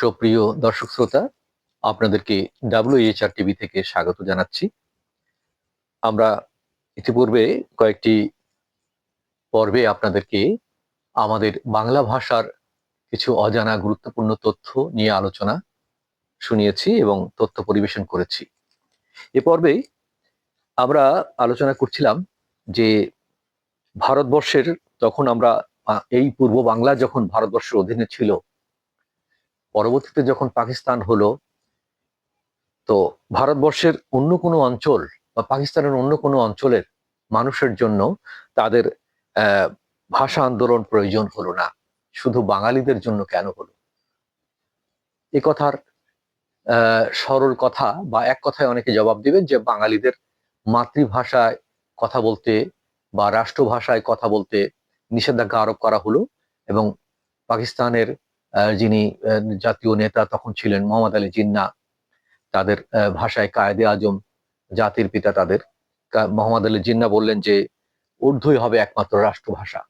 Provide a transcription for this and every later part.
সুপ্রিয় দর্শক শ্রোতা, আপনাদেরকে ডাব্লিউএইচআর টিভি থেকে স্বাগত জানাচ্ছি। আমরা ইতিপূর্বে কয়েকটি পর্বে আপনাদেরকে আমাদের বাংলা ভাষার কিছু অজানা গুরুত্বপূর্ণ তথ্য নিয়ে আলোচনা শুনিয়েছি এবং তথ্য পরিবেশন করেছি। এ পর্বে আমরা আলোচনা করছিলাম যে ভারতবর্ষের, তখন আমরা এই পূর্ব বাংলা যখন ভারতবর্ষের অধীনে ছিল পরবর্তীতে যখন পাকিস্তান হলো, তো ভারতবর্ষের অন্য কোনো অঞ্চল বা পাকিস্তানের অন্য কোনো অঞ্চলের মানুষের জন্য তাদের ভাষা আন্দোলন প্রয়োজন হলো না। শুধু বাঙালিদের জন্য কেন হলো? এ কথার সরল কথা বা এক কথায় অনেকে জবাব দিবেন যে বাঙালিদের মাতৃভাষায় কথা বলতে বা রাষ্ট্রভাষায় কথা বলতে নিষেধাজ্ঞা আরোপ করা হলো এবং পাকিস্তানের যিনি জাতীয় নেতা তখন ছিলেন মোহাম্মদ আলী জিন্না। তাদের ভাষায় কায়েদে আজম জাতির পিতা তাদের। মোহাম্মদ আলী জিন্না বললেন যে, উর্দুই হবে একমাত্র রাষ্ট্রভাষা।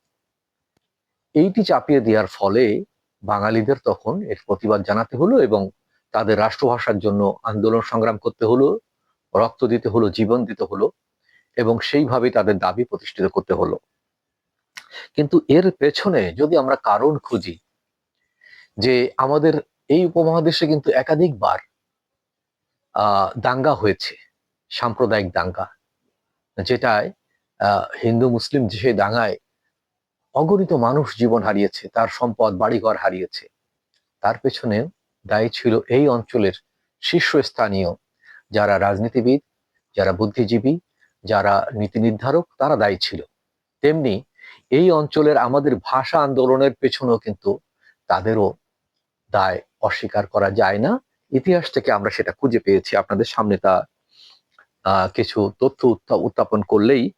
এইটি চাপিয়ে দেওয়ার ফলে বাঙালিদের তখন এর প্রতিবাদ জানাতে হলো এবং তাদের রাষ্ট্রভাষার জন্য আন্দোলন সংগ্রাম করতে হলো, রক্ত দিতে হলো, জীবন দিতে হলো এবং সেইভাবে তাদের দাবি প্রতিষ্ঠিত করতে হলো। কিন্তু এর পেছনে যদি আমরা কারণ খুঁজি যে আমাদের এই উপমহাদেশে কিন্তু একাধিকবার দাঙ্গা হয়েছে, সাম্প্রদায়িক দাঙ্গা, যেটায় হিন্দু, মুসলিম যে দাঙ্গায় অগণিত মানুষ জীবন হারিয়েছে, তার সম্পদ, বাড়িঘর হারিয়েছে। তার পেছনে দায়ী ছিল এই অঞ্চলের শীর্ষস্থানীয় যারা রাজনীতিবিদ, যারা বুদ্ধিজীবী, যারা নীতি নির্ধারক, তারা দায়ী ছিল। তেমনি এই অঞ্চলের আমাদের ভাষা আন্দোলনের পেছনেও কিন্তু তাদেরও দায় অস্বীকার করা যায় না। ইতিহাস থেকে আমরা সেটা খুঁজে পেয়েছি। আপনাদের সামনে তা কিছু তথ্য উত্থা- উত্থাপন করলেই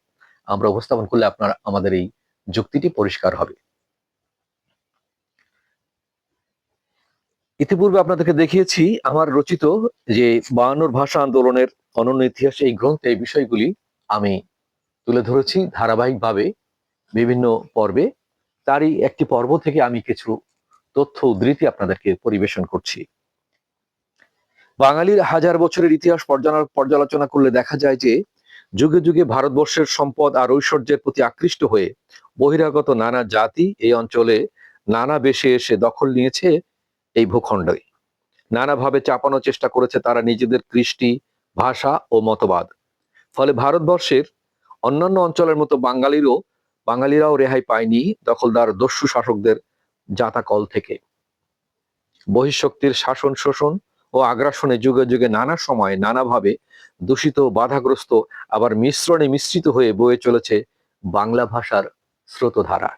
আমরা উপস্থাপন করলে আপনার, আমাদের এই যুক্তিটি পরিষ্কার হবে। ইতিপূর্বে আপনাদেরকে দেখিয়েছি, আমার রচিত যে বায়ান্নর ভাষা আন্দোলনের অনন্য ইতিহাস এই গ্রন্থে এই বিষয়গুলি আমি তুলে ধরেছি ধারাবাহিকভাবে বিভিন্ন পর্বে। তারই একটি পর্ব থেকে আমি কিছু তথ্য উদ্ধৃতি আপনাদেরকে পরিবেশন করছি। বাঙালির হাজার বছরের ইতিহাস পর্যালোচনা করলে দেখা যায় যে, যুগে যুগে ভারতবর্ষের সম্পদ আর ঐশ্বর্যের প্রতি আকৃষ্ট হয়ে বহিরাগত নানা জাতি এই অঞ্চলে নানা বেশে এসে দখল নিয়েছে এই ভূখণ্ডে নানাভাবে চাপানোর চেষ্টা করেছে তারা নিজেদের কৃষ্টি, ভাষা ও মতবাদ। ফলে ভারতবর্ষের অন্যান্য অঞ্চলের মতো বাঙালিরও, বাঙালিরাও রেহাই পায়নি দখলদার, দস্যু শাসকদের জাতাকল থেকে। বহিঃশক্তির শাসন শোষণ ও আগ্রাসনে যুগে যুগে নানা সময় নানাভাবে দূষিত বাধাগ্রস্ত, আবার মিশ্রণে মিশ্রিত হয়ে বয়ে চলেছে বাংলা ভাষার স্রোতধারা।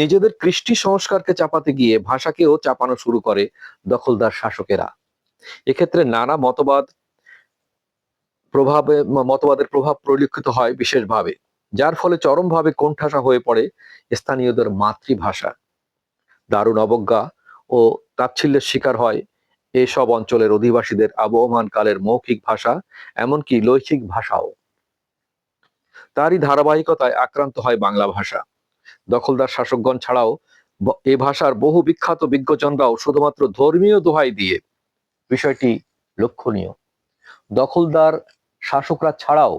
নিজেদের কৃষ্টি সংস্কারকে চাপাতে গিয়ে ভাষাকেও চাপানো শুরু করে দখলদার শাসকেরা। এক্ষেত্রে নানা মতবাদ, প্রভাবে, মতবাদের প্রভাব পরিলক্ষিত হয় বিশেষভাবে। যার ফলে চরমভাবে কোণঠাসা হয়ে পড়ে স্থানীয়দের মাতৃভাষা। দারুণ অবজ্ঞা ও তাচ্ছিল্যের শিকার হয় এসব অঞ্চলের অধিবাসীদের আবহমান কালের মৌখিক ভাষা, এমনকি লৈখিক ভাষাও। তারই ধারাবাহিকতায় আক্রান্ত হয় বাংলা ভাষা। দখলদার শাসকগণ ছাড়াও এ ভাষার বহু বিখ্যাত বিজ্ঞজনরাও শুধুমাত্র ধর্মীয় দোহাই দিয়ে বিষয়টি লক্ষণীয়। দখলদার শাসকরা ছাড়াও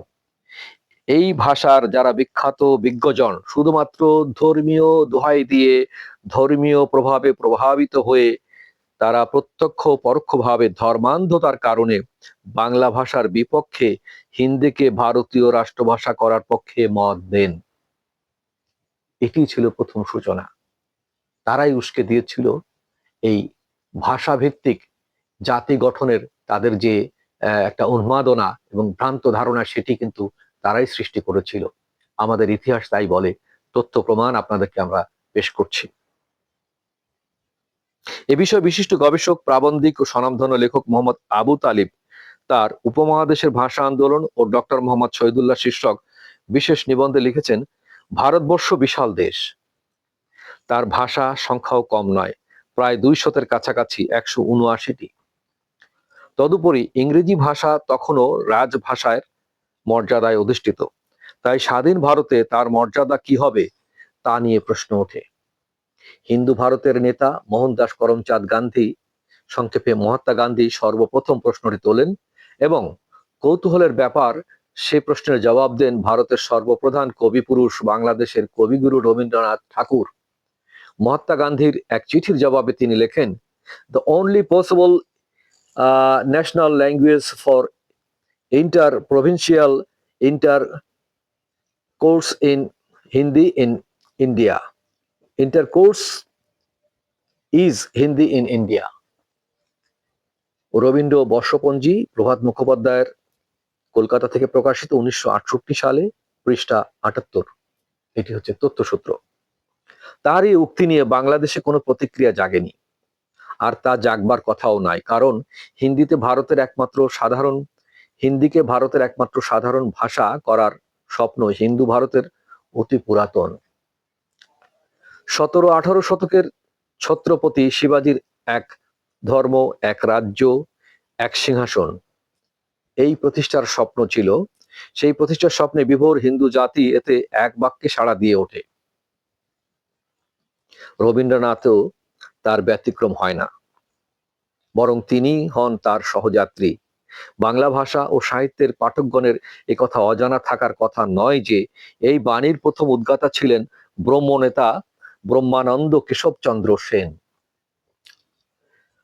এই ভাষার যারা বিখ্যাত বিজ্ঞজন, শুধুমাত্র ধর্মীয় দোহাই দিয়ে ধর্মীয় প্রভাবে প্রভাবিত হয়ে তারা প্রত্যক্ষ পরোক্ষভাবে ধর্মান্ধতার কারণে বাংলা ভাষার বিপক্ষে হিন্দিকে ভারতীয় রাষ্ট্রভাষা করার পক্ষে মত দেন। এটি ছিল প্রথম সূচনা। তারাই উস্কে দিয়েছিল এই ভাষাভিত্তিক জাতি গঠনের তাদের যে একটা উন্মাদনা এবং ভ্রান্ত ধারণা, সেটি কিন্তু তারাই সৃষ্টি করেছিল। আমাদের ইতিহাস তাই বলে, তথ্য প্রমাণ আপনাদেরকে আমরা পেশ করছি। এ বিষয়ে বিশিষ্ট গবেষক, প্রাবন্ধিক ও স্বনামধন্য লেখক মোহাম্মদ আবু তালিব, তার উপমহাদেশের ভাষা আন্দোলন ও ডক্টর মোহাম্মদ শহীদুল্লাহ শীর্ষক বিশেষ নিবন্ধে লিখেছেন, ভারতবর্ষ বিশাল দেশ। তার ভাষা সংখ্যাও কম নয়, প্রায় দুই শতের কাছাকাছি, একশো উনআশিটি। তদুপরি ইংরেজি ভাষা তখনও রাজভাষার মর্যাদায় অধিষ্ঠিত। তাই স্বাধীন ভারতে তার মর্যাদা কি হবে, তা নিয়ে প্রশ্ন ওঠে। হিন্দু ভারতের নেতা মোহনদাস করমচাঁদ গান্ধী সংক্ষেপে মহাত্মা গান্ধী সর্বপ্রথম প্রশ্নটি তোলেন এবং কৌতূহলের ব্যাপার সে প্রশ্নের জবাব দেন ভারতের সর্বপ্রধান কবি পুরুষ বাংলাদেশের কবিগুরু রবীন্দ্রনাথ ঠাকুর। মহাত্মা গান্ধীর এক চিঠির জবাবে তিনি লেখেন the only possible national language for interprovincial intercourse in Hindi in India intercourse is Hindi in India Rabindra বর্ষপঞ্জি Prabhat মুখোপাধ্যায়ের কলকাতা থেকে প্রকাশিত উনিশশো আটষট্টি সালে, পৃষ্ঠা আটাত্তর। এটি হচ্ছে তথ্যসূত্র। তার এই উক্তি নিয়ে বাংলাদেশে কোনো প্রতিক্রিয়া জাগেনি। আর তা জাগবার কথাও নাই, কারণ হিন্দিতে ভারতের একমাত্র সাধারণ হিন্দিকে ভারতের একমাত্র সাধারণ ভাষা করার স্বপ্ন হিন্দু ভারতের অতি পুরাতন। সতেরো আঠারো শতকের ছত্রপতি শিবাজির এক ধর্ম, এক রাজ্য, এক সিংহাসন। এই প্রতিষ্ঠার স্বপ্ন ছিল। সেই প্রতিষ্ঠার স্বপ্নে বিভোর হিন্দু জাতি এতে এক বাক্যে সাড়া দিয়ে ওঠে। রবীন্দ্রনাথও তার ব্যতিক্রম হয় না। বরং তিনি হন তার সহযাত্রী। বাংলা ভাষা ও সাহিত্যের পাঠকগণের একথা অজানা থাকার কথা নয় যে, এই বাণীর প্রথম উদ্গাতা ছিলেন ব্রহ্মনেতা ব্রহ্মানন্দ কেশবচন্দ্র সেন।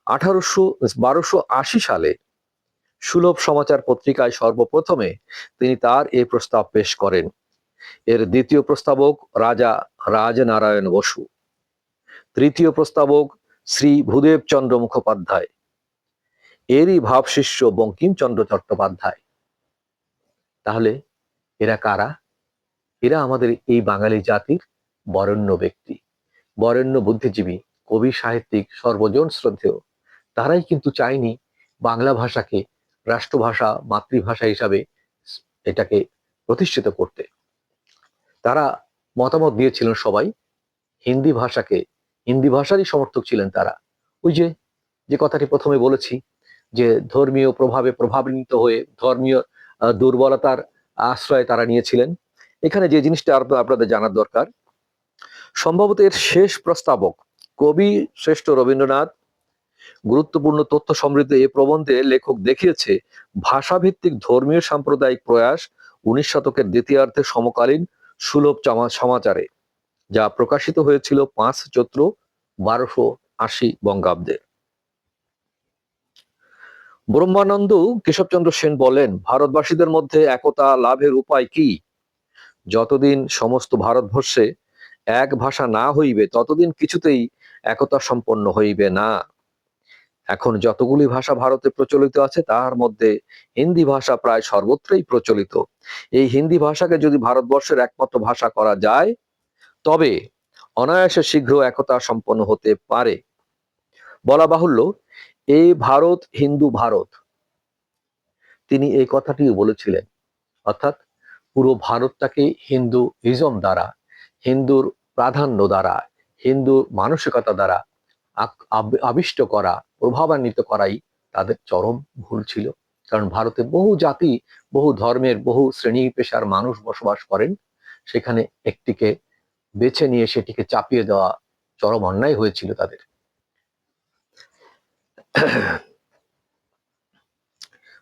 আঠারোশো, বারোশো আশি সালে সুলভ সমাচার পত্রিকায় সর্বপ্রথমে তিনি তার এই প্রস্তাব পেশ করেন। এর দ্বিতীয় প্রস্তাবক রাজা রাজনারায়ণ বসু। তৃতীয় প্রস্তাবক শ্রী ভূদেব চন্দ্র মুখোপাধ্যায়। এরই ভাবশিষ্য বঙ্কিমচন্দ্র চট্টোপাধ্যায়। তাহলে এরা কারা? এরা আমাদের এই বাঙালি জাতির বরেণ্য ব্যক্তি, বরেণ্য বুদ্ধিজীবী, কবি সাহিত্যিক, সর্বজন শ্রদ্ধেয়। তারাই কিন্তু চায়নি বাংলা ভাষাকে রাষ্ট্রভাষা, মাতৃভাষা হিসাবে এটাকে প্রতিষ্ঠিত করতে। তারা মতামত দিয়েছিলেন সবাই, হিন্দি ভাষাকে, হিন্দি ভাষারই সমর্থক ছিলেন তারা। ওই যে যে কথাটি প্রথমে বলেছি যে ধর্মীয় প্রভাবে প্রভাবিত হয়ে ধর্মীয় দুর্বলতার আশ্রয় তারা নিয়েছিলেন। এখানে যে জিনিসটা আপ- আপনাদের জানার দরকার, সম্ভবত এর শেষ প্রস্তাবক কবি শ্রেষ্ঠ রবীন্দ্রনাথ। গুরুত্বপূর্ণ তথ্য সমৃদ্ধ এ প্রবন্ধে লেখক দেখিয়েছে, ভাষাভিত্তিক ধর্মীয় সাম্প্রদায়িক প্রয়াস উনিশ শতকের দ্বিতীয়ার্ধে সমকালীন সুলভ সমাচারে, যা প্রকাশিত হয়েছিল পাঁচ চৈত্র বারোশো আশি বঙ্গাব্দে। ব্রহ্মানন্দ কেশবচন্দ্র সেন বলেন, ভারতবাসীদের মধ্যে একতা লাভের উপায় কি? যতদিন সমস্ত ভারতবর্ষে এক ভাষা না হইবে, ততদিন কিছুতেই একতা সম্পন্ন হইবে না। এখন যতগুলি ভাষা ভারতে প্রচলিত আছে তার মধ্যে হিন্দি ভাষা প্রায় সর্বত্রই প্রচলিত। এই হিন্দি ভাষাকে যদি ভারতবর্ষের একমাত্র ভাষা করা যায়, তবে অনায়াসে শীঘ্র একতা সম্পন্ন হতে পারে। বলা বাহুল্য এই ভারত, হিন্দু ভারত। তিনি এই কথাটিও বলেছিলেন, অর্থাৎ পুরো ভারতটাকে হিন্দু ইজম দ্বারা, হিন্দুর প্রাধান্য দ্বারা হিন্দু মানসিকতা দ্বারা আবিষ্ট করা, প্রভাবান্বিত করাই তাদের চরম ভুল ছিল। কারণ ভারতে বহু জাতি, বহু ধর্মের, বহু শ্রেণি পেশার মানুষ বসবাস করেন। সেখানে একটিকে বেছে নিয়ে সেটিকে চাপিয়ে দেওয়া চরম অন্যায় হয়েছিল তাদের।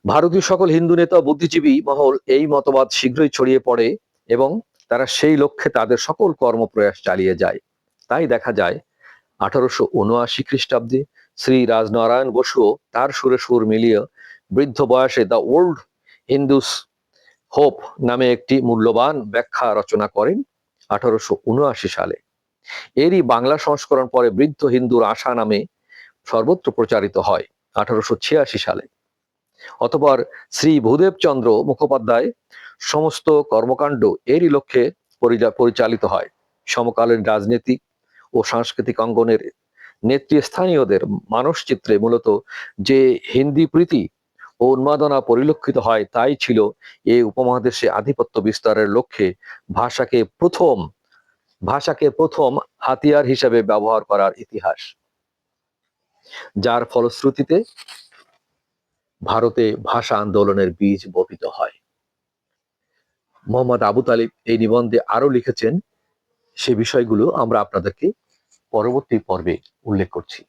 ভারতীয় সকল হিন্দু নেতা বুদ্ধিজীবী মহল এই মতবাদ শীঘ্রই ছড়িয়ে পড়ে এবং তারা সেই লক্ষ্যে তাদের সকল কর্মপ্রয়াস চালিয়ে যায়। তাই দেখা যায়, আঠারোশো উনআশি খ্রিস্টাব্দে শ্রী রাজনারায়ণ বসুও তার সুরে সুর মিলিয়ে বৃদ্ধ বয়সে দ্য ওল্ড হিন্দুস হোপ নামে একটি মূল্যবান ব্যাখ্যা রচনা করেন আঠারোশো উনআশি সালে। এরই বাংলা সংস্করণ পরে বৃদ্ধ হিন্দুর আশা নামে সর্বত্র প্রচারিত হয় আঠারোশো ছিয়াশি সালে। অতপর শ্রী ভূদেব চন্দ্র মুখোপাধ্যায় সমস্ত কর্মকাণ্ড এরই লক্ষ্যে পরিচালিত হয়। সমকালীন রাজনীতি ও সাংস্কৃতিক অঙ্গনের নেতৃস্থানীয়দের মানসচিত্রে মূলত যে হিন্দি প্রীতি ও উন্মাদনা পরিলক্ষিত হয় তাই ছিল এই উপমহাদেশে আধিপত্য বিস্তারের লক্ষ্যে ভাষাকে প্রথম ভাষাকে প্রথম হাতিয়ার হিসেবে ব্যবহার করার ইতিহাস। যার ফলশ্রুতিতে ভারতে ভাষা আন্দোলনের বীজ বপিত হয়। মোহাম্মদ আবু তালিব এই নিবন্ধে আরও লিখেছেন, সে বিষয়গুলো আমরা আপনাদেরকে পরবর্তী পর্বে উল্লেখ করছি।